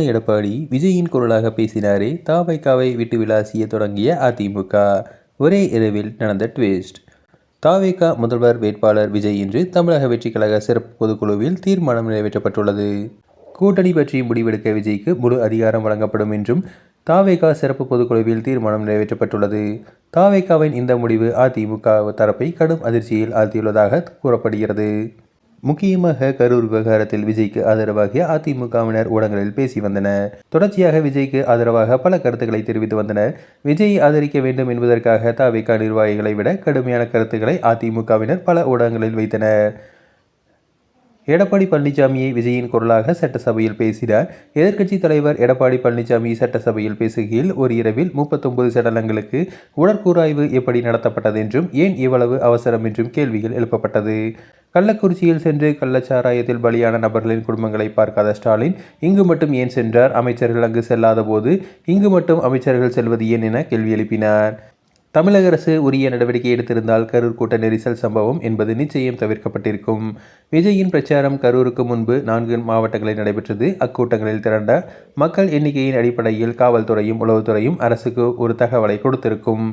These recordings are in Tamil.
எடப்பாடி விஜயின் குரலாக பேசினாரே. தாவைக்காவை விட்டு விளாசிய தொடங்கிய அதிமுக. ஒரே இரவில் நடந்த ட்விஸ்ட் தாவேகா முதல்வர் வேட்பாளர் விஜய் இன்று தமிழக வெற்றி கழக சிறப்பு பொதுக்குழுவில் தீர்மானம் நிறைவேற்றப்பட்டுள்ளது. கூட்டணி பற்றி முடிவெடுக்க விஜய்க்கு முழு அதிகாரம் வழங்கப்படும் என்றும் தாவேகா சிறப்பு பொதுக்குழுவில் தீர்மானம் நிறைவேற்றப்பட்டுள்ளது. தாவேகாவின் இந்த முடிவு அதிமுக தரப்பை கடும் அதிர்ச்சியில் ஆழ்த்தியுள்ளதாக கூறப்படுகிறது. முக்கியமாக கரூர் விவகாரத்தில் விஜய்க்கு ஆதரவாக அதிமுகவினர் ஊடகங்களில் பேசி வந்தனர். தொடர்ச்சியாக விஜய்க்கு ஆதரவாக பல கருத்துக்களை தெரிவித்து வந்தனர். விஜயை ஆதரிக்க வேண்டும் என்பதற்காக தாவேகா நிர்வாகிகளை விட கடுமையான கருத்துக்களை அதிமுகவினர் பல ஊடகங்களில் வைத்தனர். எடப்பாடி பழனிசாமியை விஜயின் குரலாக சட்டசபையில் பேசினார். எதிர்க்கட்சித் தலைவர் எடப்பாடி பழனிசாமி சட்டசபையில் பேசுகையில் ஒரு இரவில் முப்பத்தொன்பது சடலங்களுக்கு உடற்கூராய்வு எப்படி நடத்தப்பட்டது என்றும் ஏன் இவ்வளவு அவசரம் என்றும் கேள்விகள் எழுப்பப்பட்டது. கள்ளக்குறிச்சியில் சென்று கள்ளச்சாராயத்தில் பலியான நபர்களின் குடும்பங்களை பார்க்காத ஸ்டாலின் இங்கு மட்டும் ஏன் சென்றார்? அமைச்சர்கள் அங்கு செல்லாத போது இங்கு மட்டும் அமைச்சர்கள் செல்வது ஏன் என கேள்வி எழுப்பினார். தமிழக அரசு உரிய நடவடிக்கை எடுத்திருந்தால் கரூர் கூட்ட நெரிசல் சம்பவம் என்பது நிச்சயம் தவிர்க்கப்பட்டிருக்கும். விஜயின் பிரச்சாரம் கரூருக்கு முன்பு நான்கு மாவட்டங்களில் நடைபெற்றது. அக்கூட்டங்களில் திரண்ட மக்கள் எண்ணிக்கையின் அடிப்படையில் காவல்துறையும் உளவுத்துறையும் அரசுக்கு ஒரு தகவலை கொடுத்திருக்கும்.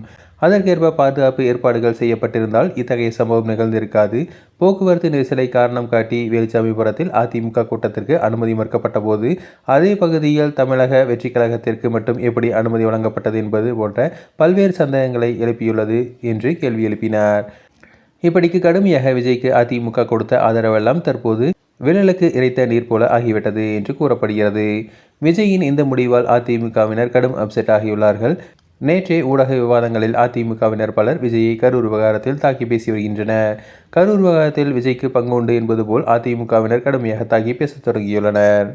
அதற்கேற்ப பாதுகாப்பு ஏற்பாடுகள் செய்யப்பட்டிருந்தால் இத்தகைய சம்பவம் நிகழ்ந்திருக்காது. போக்குவரத்து நெரிசலை காரணம் காட்டி வேலுச்சாமிபுரத்தில் அதிமுக கூட்டத்திற்கு அனுமதி மறுக்கப்பட்ட போது அதே பகுதியில் தமிழக வெற்றி கழகத்திற்கு மட்டும் எப்படி அனுமதி வழங்கப்பட்டது என்பது போன்ற பல்வேறு சந்தேகங்களை எழுப்பியுள்ளது என்று கேள்வி எழுப்பினார். இப்படிக்கு கடுமையாக விஜய்க்கு அதிமுக கொடுத்த ஆதரவெல்லாம் தற்போது விரலுக்கு இறைத்த நீர் போல ஆகிவிட்டது என்று கூறப்படுகிறது. விஜயின் இந்த முடிவால் அதிமுகவினர் கடும் அப்செட் ஆகியுள்ளார்கள். நேற்றே ஊடக விவாதங்களில் அதிமுகவினர் பலர் விஜயை கரூர் விவகாரத்தில் தாக்கி பேசி வருகின்றனர். கரூர் விவகாரத்தில் விஜய்க்கு பங்கு உண்டு என்பது போல் அதிமுகவினர் கடுமையாக தாக்கி பேசத் தொடங்கியுள்ளனர்.